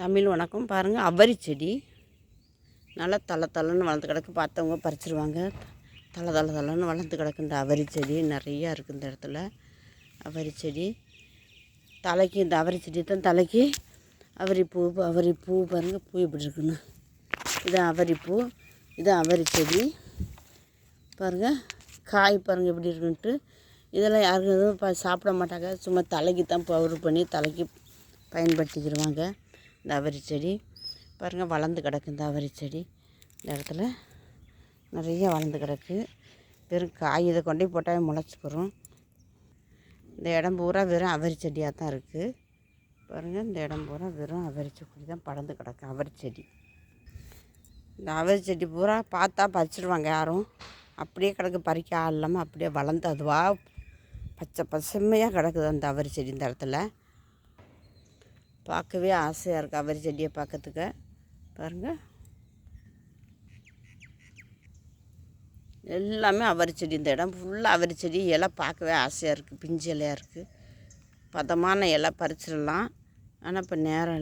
தமிழ் வணக்கம். பாருங்கள் அவரி செடி. நல்லா தலை தலைன்னு வளர்ந்து கிடக்கு. பார்த்தவங்க பறிச்சிருவாங்க. தலை தலை தலைன்னு வளர்ந்து கிடக்கு இந்த அவரி செடி நிறையா இருக்குது இந்த இடத்துல. அவரி செடி. தலைக்கு இந்த அவரி செடி தான் தலைக்கு. அவரி பூ அவரி பூ பாருங்கள் பூ எப்படி இருக்குன்னு. இது அவரி பூ இது அவரி செடி. பாருங்கள் காய் பாருங்கள் எப்படி இருக்குன்ட்டு. இதெல்லாம் யாருக்கும் எதுவும் ப சாப்பிட மாட்டாங்க. சும்மா தலைக்கு தான் பவுடர் பண்ணி தலைக்கு பயன்படுத்திக்கிடுவாங்க இந்த அவரி செடி. பாருங்கள் வளர்ந்து கிடக்கு இந்த அவரி செடி. இந்த இடத்துல நிறைய வளர்ந்து கிடக்கு. வெறும் காய் இதை கொண்டு போட்டாவே முளைச்சிக்கிறோம் இந்த இடம் பூரா வெறும் அவரி செடியாக தான் இருக்குது பாருங்கள் இந்த இடம் பூரா வெறும் அவரி செடி தான் படர்ந்து கிடக்கு அவரி செடி. இந்த அவரி செடி பூரா பார்த்தா பறிச்சிடுவாங்க யாரும். அப்படியே கிடக்கு பறிக்க ஆள் இல்லாமல் அப்படியே வளர்ந்து அதுவாக பச்சை பசுமையாக கிடக்குது அந்த அவரி செடி இந்த இடத்துல. பார்க்கவே ஆசையாக இருக்குது அவரி செடியை பார்க்கறதுக்கு. பாருங்கள் எல்லாமே அவரி செடி இந்த இடம் ஃபுல்லாக அவரி செடி இலை பார்க்கவே ஆசையாக இருக்குது பிஞ்சு இலையாக இருக்குது பதமான இலை பறிச்சிடலாம். ஆனால் இப்போ நேரம் இல்லை.